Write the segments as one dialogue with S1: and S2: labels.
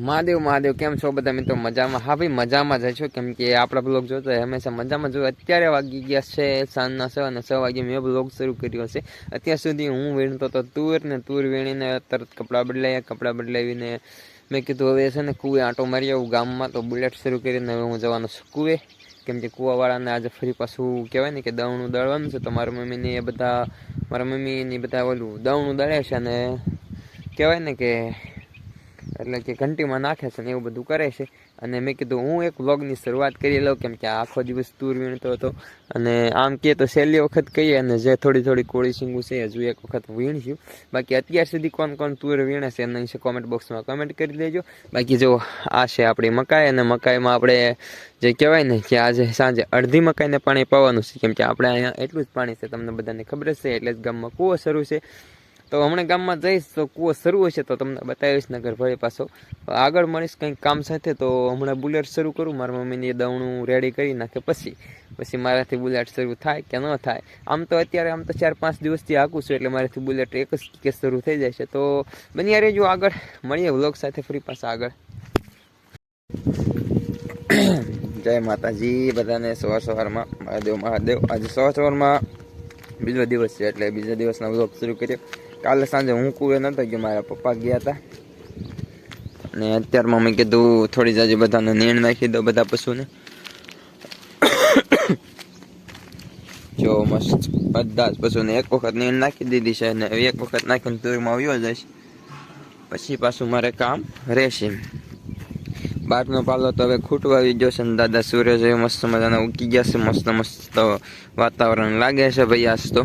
S1: મહાદેવ મહાદેવ, કેમ છો બધા મિત્રો? મજામાં? હા ભાઈ, મજામાં જ છો. કેમ કે આપણા બ્લોગ જોતો હંમેશા મજામાં જો અત્યારે વાગી ગયા છે સાંજના છ અને છ વાગે મેં બ્લોગ શરૂ કર્યો છે. અત્યાર સુધી હું વીણતો હતો તુર ને તુર વીણીને તરત કપડાં બદલાયા, કપડાં બદલાવીને મેં કીધું, હવે છે ને કુએ આંટો મારી આવું ગામમાં. તો બુલેટ શરૂ કરીને હવે હું જવાનો છું કુએ કેમ કે કૂવાવાળાને આજે ફરી પાછું કહેવાય ને કે દવણું દળવાનું છે. તો મારા મમ્મીને એ બધા, મારા મમ્મીની બધા ઓલું દવણું દળે છે અને કહેવાય ને કે એટલે કે ઘંટીમાં નાખે છે ને એવું બધું કરે છે. અને મેં કીધું, હું એક વ્લોગની શરૂઆત કરી લઉં, કેમ કે આખો દિવસ તૂર વીણતો હતો. અને આમ કહે તો છેલ્લી વખત કહીએ, અને જે થોડી થોડી કોળી સિંગું છે, હજુ એક વખત વીણશું. બાકી અત્યાર સુધી કોણ કોણ તૂર વીણે છે એના વિશે કોમેન્ટ બોક્સમાં કમેન્ટ કરી દેજો. બાકી જો આ છે આપણી મકાઈ, અને મકાઈમાં આપણે જે કહેવાય ને કે આજે સાંજે અડધી મકાઈને પાણી પાવાનું છે. કેમ કે આપણે અહીંયા એટલું જ પાણી છે, તમને બધાને ખબર જ છે, એટલે જ ગામમાં કૂવો શરૂ છે. તો હમણાં ગામમાં જઈશ, તો કૂવો શરૂ હશે તો તમને બતાવીશ નગર ભળી પાછો આગળ મળીશ કંઈક કામ સાથે, તો હમણાં બુલેટ શરૂ કરું, મારા મમ્મીની દવણું રેડી કરી નાખે પછી. પછી મારાથી બુલેટ શરૂ થાય કે ન થાય. આમ તો અત્યારે આમ તો ચાર પાંચ દિવસથી હાકું છું, એટલે મારાથી બુલેટ એક જ કે શરૂ થઈ જાય છે. તો બન્યા રેજો આગળ. મળીએ વ્લોગ સાથે ફરી પાછા આગળ. જય માતાજી, બધાને સવાર સવારમાં. મહાદેવ મહાદેવ. આજે સવાર સવારમાં બીજો દિવસ છે, એટલે બીજા દિવસના વ્લોગ શરૂ કર્યો કાલે સાંજે હું કુએ નતો ગયો, મારા પપ્પા ગયા હતા અને અત્યારમાં મેં કીધું થોડી જાજી બધાને નીણ નાખી દો બધા પશુને. જો મસ્ત બધા જ પશુને એક વખત નીણ નાખી દીધી છે અને એક વખત નાખીને તુરમાં આવ્યો જઈશ પછી પાછું મારે કામ રહેશે બારનો પાલો તો હવે ખૂટવા આવી ગયો છે દાદા સૂર્ય એ મસ્ત મજાના ઉગી ગયા છે, મસ્ત મસ્ત વાતાવરણ લાગે છે ભાઈ આજ તો.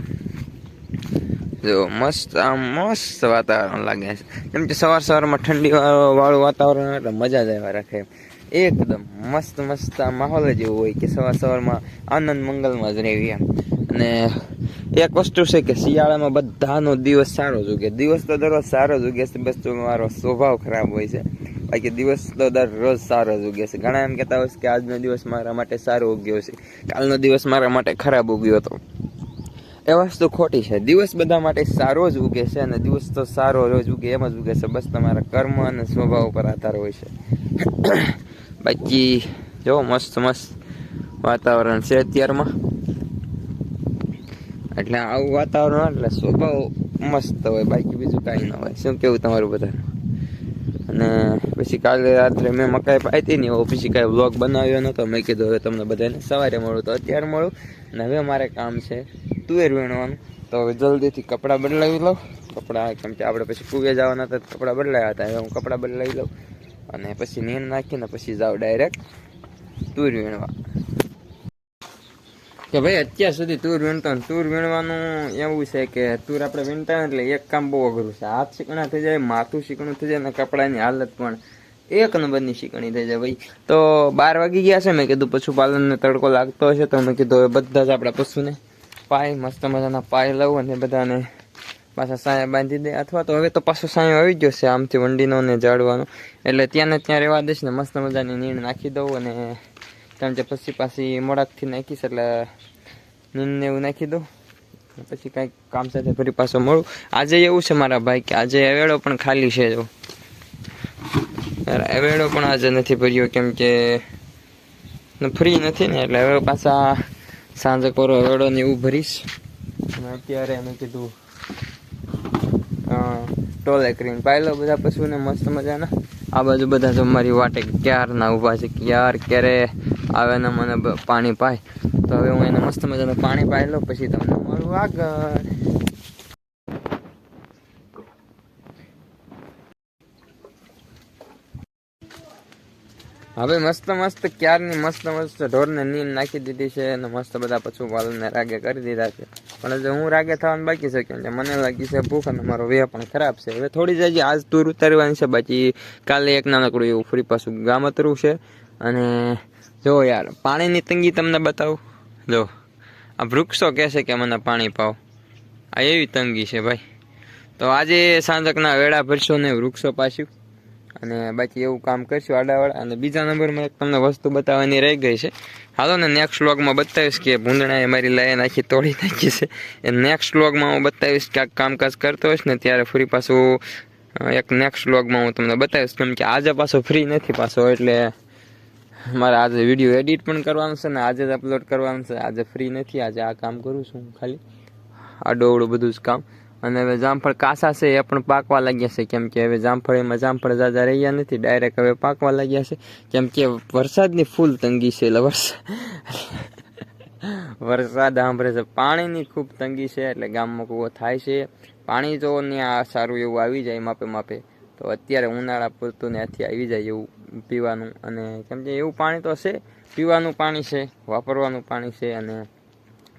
S1: જો, મસ્ત, આમ મસ્ત વાતાવરણ લાગે છે. કેમ કે સવાર સવારમાં ઠંડી વાળું વાતાવરણ એટલે મજા જ આવ્યા રાખે એકદમ મસ્ત મસ્ત માહોલ જ એવું હોય કે સવાર સવારમાં આનંદ મંગલમાં જ રહેવી અને એક વસ્તુ છે કે શિયાળામાં બધાનો દિવસ સારો જ ઉગે. દિવસ તો દરરોજ સારો જ ઉગે છે, બસ તો મારો સ્વભાવ ખરાબ હોય છે. બાકી દિવસ તો દરરોજ સારો જ ઉગે છે. ઘણા એમ કહેતા હોય કે આજનો દિવસ મારા માટે સારો ઉગ્યો છે. કાલનો દિવસ મારા માટે ખરાબ ઉગ્યો હતો. એ વસ્તુ ખોટી છે. દિવસ બધા માટે સારો જ ઉગે છે અને દિવસ તો સારો રોજ ઉગે, એમ જ ઉગે છે. બસ તમારા કર્મ અને સ્વભાવ ઉપર આધાર હોય છે. બાકી, જો મસ્ત મસ્ત વાતાવરણ છે અત્યારમાં. એટલે આવું વાતાવરણ એટલે સ્વભાવ મસ્ત હોય, બાકી બીજું કાંઈ ન હોય. શું કેવું તમારું બધાનું? અને પછી કાલે રાત્રે મેં મકાઈ પાતી ને એવો પછી કાંઈ વ્લોગ બનાવ્યો નહોતો મેં કીધું હવે તમને બધાને સવારે મળું તો અત્યારે મળું. અને હવે મારે કામ છે. તુવેર વીણવાનું તો હવે જલ્દીથી કપડાં બદલાવી લઉં. કપડાં કેમ કે આપણે પછી કુવે જવાના હતા કપડાં બદલાયા હતા. હું કપડાં બદલાવી લઉં અને પછી નીણ નાખીને પછી જાઉં ડાયરેક્ટ તુર વીણવા. કે ભાઈ, અત્યાર સુધી તુર વીણતો તુર વીણવાનું એવું છે કે તુર આપણે વીણતા એટલે એક કામ બહુ અઘરું છે. હાથ શીકણા થઈ જાય, માથું શીકણું થઈ જાય અને કપડાની હાલત પણ એક નંબરની શીકણી થઈ જાય ભાઈ. તો બાર વાગી ગયા છે. મેં કીધું પશુપાલનને તડકો લાગતો હશે તો મેં કીધું હવે બધા જ આપણા પશુને પાય, મસ્ત મજાના પાય લઉં અને બધાને પાછા સાયા બાંધી દે. અથવા તો હવે તો પાછો સાયો આવી ગયો છે આમથી વંડીનો ને ઝાડવાનો એટલે ત્યાં ને ત્યાં રહેવા દઈશ ને મસ્ત મજાની નીણ નાખી દઉં અને કારણ કે પછી પાછી મોડાકથી નાખીશ એટલે નીણને એવું નાખી દઉં. પછી કાંઈક કામ સાથે ફરી પાછો મળું. આજે એવું છે મારા ભાઈ કે આજે એવેડો પણ ખાલી છે જો. એવેડો પણ આજે નથી ભર્યો કેમ કે ફ્રી નથી ને એટલે હવે પાછા સાંજે કોરો એવેડો ને એવું ભરીશ. અને અત્યારે મેં કીધું ટોલે કરીને પાયલો બધા પશુને મસ્ત મજાના. આ બાજુ બધા જો મારી વાટે ક્યારના ઊભા છે ક્યાર ક્યારે આવે ને મને પાણી પાય. તો હવે હું એને મસ્ત મજાનું પાણી પાયલો પછી તમને મળું આગળ. હવે મસ્ત મસ્ત ક્યારની મસ્ત મસ્ત ઢોરને નીંદ નાખી દીધી છે અને મસ્ત બધા પશુપાલનને રાગે કરી દીધા છે. પણ હજુ હું રાગે થવાનું બાકી છે મને લાગી છે ભૂખ અને મારો વેહ પણ ખરાબ છે. હવે થોડી જજી આજ તૂર ઉતારવાની છે, બાકી કાલે એક નાનકડું એવું ફરી પાછું ગામ ઉતરવું છે. અને જો યાર, પાણીની તંગી તમને બતાવું? જો, આ વૃક્ષો કહેશે કે મને પાણી પાવ. આ એવી તંગી છે ભાઈ. તો આજે સાંજકના વેળા ભરશો ને વૃક્ષો પાછું? અને બાકી એવું કામ કરશું આડાવાળા. અને બીજા નંબરમાં એક તમને વસ્તુ બતાવવાની રહી ગઈ છે. હાલો ને નેક્સ્ટ વ્લોગમાં બતાવીશ કે ભૂંદણાએ મારી લાયા નાખી, તોડી નાખી છે. એ નેક્સ્ટ વ્લોગમાં હું બતાવીશ ક્યાંક કામકાજ કરતો હોઈશ ને ત્યારે ફરી પાછું એક નેક્સ્ટ વ્લોગમાં હું તમને બતાવીશ. કેમ કે આજે પાછો ફ્રી નથી પાછો, એટલે મારે આજે વીડિયો એડિટ પણ કરવાનું છે ને આજે જ અપલોડ કરવાનું છે. આજે ફ્રી નથી, આજે આ કામ કરું છું હું ખાલી. આડોવડું બધું જ કામ. અને હવે જામફળ કાસા છે, એ પણ પાકવા લાગ્યા છે. કેમ કે હવે જામફળ એમાં જામફળ ઝાઝા રહ્યા નથી ડાયરેક્ટ હવે પાકવા લાગ્યા છે. કેમ કે વરસાદની ફૂલ તંગી છે, એટલે વરસાદ વરસાદ સાંભળે છે. પાણીની ખૂબ તંગી છે, એટલે ગામમાં કૂવો થાય છે. પાણી જો ને આ સારું એવું આવી જાય માપે માપે, તો અત્યારે ઉનાળા પૂરતું ત્યાંથી આવી જાય એવું પીવાનું. અને કેમ કે એવું પાણી તો છે, પીવાનું પાણી છે, વાપરવાનું પાણી છે, અને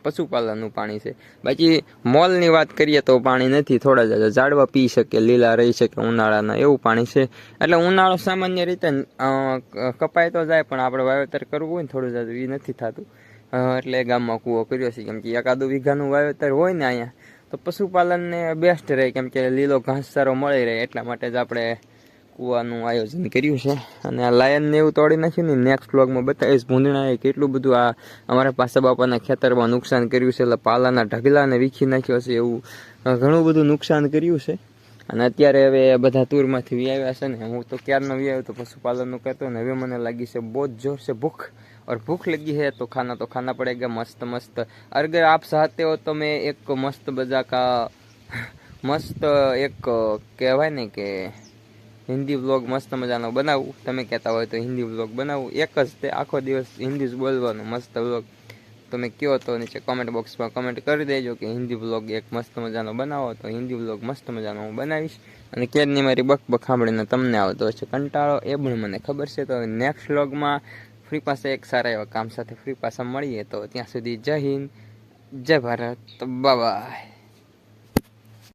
S1: પશુપાલનનું પાણી છે. બાકી મોલની વાત કરીએ તો પાણી નથી, થોડા જ ઝાડવા પી શકે, લીલા રહી શકે, ઉનાળાના એવું પાણી છે. એટલે ઉનાળો સામાન્ય રીતે કપાય તો જાય, પણ આપણે વાવેતર કરવું હોય ને થોડું જાજુ એ નથી થતું. એટલે ગામમાં કૂવો કર્યો છે, કેમ કે એકાદું વીઘાનું વાવેતર હોય ને અહીંયા, તો પશુપાલનને બેસ્ટ રહે, કેમ કે લીલો ઘાસચારો મળી રહે, એટલા માટે જ આપણે કૂવાનું આયોજન કર્યું છે અને આ લાયનને એવું તોડી નાખ્યું ને નેક્સ્ટ વ્લોગમાં બતાવીશ ભૂંદણાએ કેટલું બધું આ અમારા પાસે બાપાના ખેતરમાં નુકસાન કર્યું છે એટલે પાલાના ઢગલાને વીખી નાખ્યો છે એવું અ, ઘણું બધું નુકસાન કર્યું છે અને અત્યારે હવે બધા ટૂરમાંથી વી આવ્યા છે ને હું તો ક્યારનો વી આવ્યો તો પશુપાલનનું કરતો ને હવે મને લાગી છે બહુ જ જોર છે ભૂખ और भूख लगी है तो खाना तो खाना पड़ेगा मस्त मस्त अगर आप चाहते हो तो मैं एक मस्त बजा का મસ્ત એક કહેવાય ને કે હિન્દી વ્લોગ મસ્ત મજાનો બનાવું. તમે કહેતા હોય તો હિન્દી વ્લોગ બનાવું. એક જ તે આખો દિવસ હિન્દી જ બોલવાનું મસ્ત વ્લોગ તમે કહો તો નીચે કોમેન્ટ બોક્સમાં કમેન્ટ કરી દેજો કે હિન્દી વ્લોગ એક મસ્ત મજાનો બનાવો તો હિન્દી વ્લોગ મસ્ત મજાનો હું બનાવીશ. અને કેદની મારી બક બક સાંભળીને તમને આવતો હશે કંટાળો એ પણ મને ખબર છે. તો નેક્સ્ટ વ્લોગમાં ફ્રી પાસે એક સારા એવા કામ સાથે ફ્રી પાસે મળીએ. તો ત્યાં સુધી જય હિન્દ, જય ભારત, બાય.